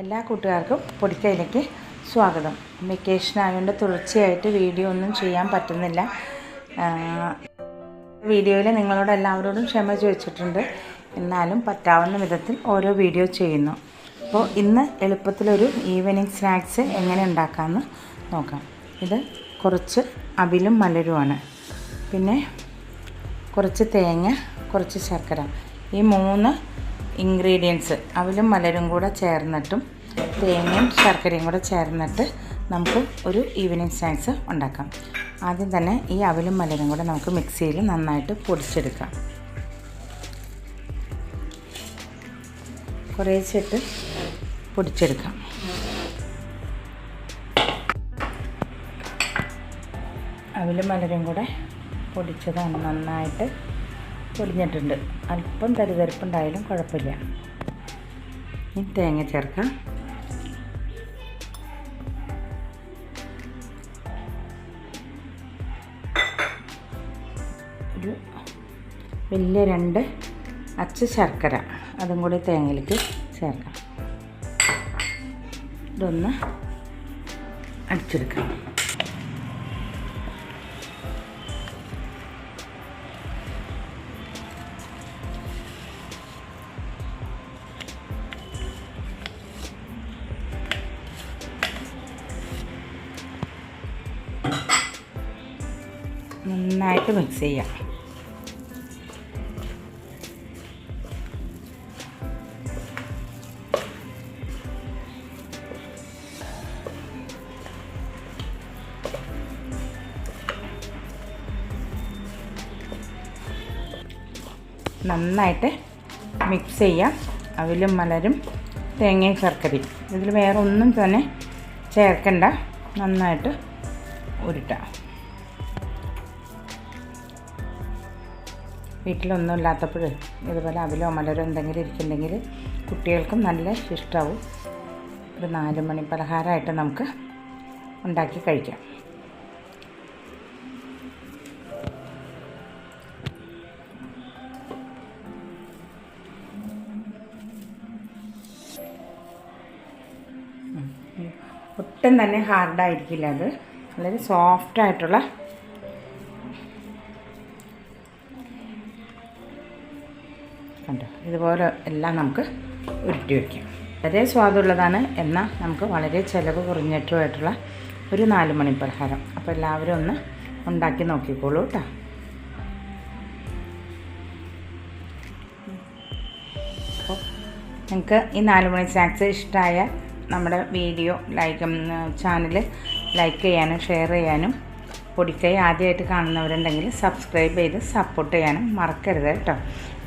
എല്ലാ കൂട്ടുകാർക്കും പൊടിക്കയിലേക്ക് സ്വാഗതം. വെക്കേഷൻ ആയതുകൊണ്ട് തുടർച്ചയായിട്ട് വീഡിയോ ഒന്നും ചെയ്യാൻ പറ്റുന്നില്ല. വീഡിയോയിൽ നിങ്ങളോട് എല്ലാവരോടും ക്ഷമ ചോദിച്ചിട്ടുണ്ട്. എന്നാലും പറ്റാവുന്ന വിധത്തിൽ ഓരോ വീഡിയോ ചെയ്യുന്നു. അപ്പോൾ ഇന്ന് എളുപ്പത്തിലൊരു ഈവനിങ് സ്നാക്സ് എങ്ങനെ ഉണ്ടാക്കാമെന്ന് നോക്കാം. ഇത് കുറച്ച് അവിലും മലരുമാണ് പിന്നെ കുറച്ച് തേങ്ങ കുറച്ച് ശർക്കര. ഈ മൂന്ന് ഇൻഗ്രീഡിയൻസ് അവിലും മലരും കൂടെ ചേർന്നിട്ടും തേങ്ങയും ശർക്കരയും കൂടെ ചേർന്നിട്ട് നമുക്ക് ഒരു ഈവനിങ് സ്നാക്സ് ഉണ്ടാക്കാം. ആദ്യം തന്നെ ഈ അവിലും മലരും കൂടെ നമുക്ക് മിക്സിയിൽ നന്നായിട്ട് പൊടിച്ചെടുക്കാം. കുറേശ്ശിട്ട് പൊടിച്ചെടുക്കാം. അവിലും മലരും കൂടെ പൊടിച്ചതാണ് നന്നായിട്ട് പൊടിഞ്ഞിട്ടുണ്ട്. അല്പം തരിതരിപ്പുണ്ടായാലും കുഴപ്പമില്ല. ഇനി തേങ്ങ ചേർക്കാം. ഒരു വലിയ രണ്ട് അച്ച ശർക്കര. അതും കൂടി തേങ്ങയിലേക്ക് ചേർക്കാം. ഇതൊന്ന് അടിച്ചെടുക്കാം. നന്നായിട്ട് മിക്സ് ചെയ്യാം. നന്നായിട്ട് മിക്സ് ചെയ്യാം. അവിലും മലരും തേങ്ങയും ശർക്കരയും ഇതിൽ വേറെ ഒന്നും തന്നെ ചേർക്കണ്ട. നന്നായിട്ട് ഉരുട്ടാം. വീട്ടിലൊന്നും ഇല്ലാത്തപ്പോൾ ഇതുപോലെ അവിലോ മലരോ എന്തെങ്കിലും ഇരിക്കുന്നുണ്ടെങ്കിൽ കുട്ടികൾക്കും നല്ല ഇഷ്ടമാവും ഒരു നാല് മണി പലഹാരമായിട്ട് നമുക്ക് ഉണ്ടാക്കി കഴിക്കാം. ഒട്ടും തന്നെ ഹാർഡായിരിക്കില്ല അത്. വളരെ സോഫ്റ്റായിട്ടുള്ള കണ്ടോ ഇതുപോലെ എല്ലാം നമുക്ക് ഉരുട്ടി വയ്ക്കാം. വളരെ സ്വാദുള്ളതാണ് എന്നാൽ നമുക്ക് വളരെ ചിലവ് കുറഞ്ഞിട്ടുമായിട്ടുള്ള ഒരു നാല് മണി പലഹാരം. അപ്പോൾ എല്ലാവരും ഒന്ന് ഉണ്ടാക്കി നോക്കിക്കോളൂ കേട്ടോ അപ്പോൾ നിങ്ങൾക്ക് ഈ നാല് മണി സ്നാക്സ് ഇഷ്ടമായ നമ്മുടെ വീഡിയോ ലൈക്ക് ചാനൽ ലൈക്ക് ചെയ്യാനും ഷെയർ ചെയ്യാനും പൊടിക്കൈ ആദ്യമായിട്ട് കാണുന്നവരുണ്ടെങ്കിൽ സബ്സ്ക്രൈബ് ചെയ്ത് സപ്പോർട്ട് ചെയ്യാനും മറക്കരുത് കേട്ടോ.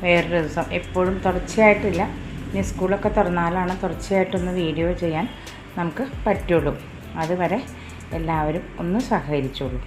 വേറൊരു ദിവസം എപ്പോഴും തുടർച്ചയായിട്ടില്ല. ഇനി സ്കൂളൊക്കെ തുറന്നാലാണ് തുടർച്ചയായിട്ടൊന്ന് വീഡിയോ ചെയ്യാൻ നമുക്ക് പറ്റുള്ളൂ. അതുവരെ എല്ലാവരും ഒന്ന് സഹകരിച്ചോളൂ.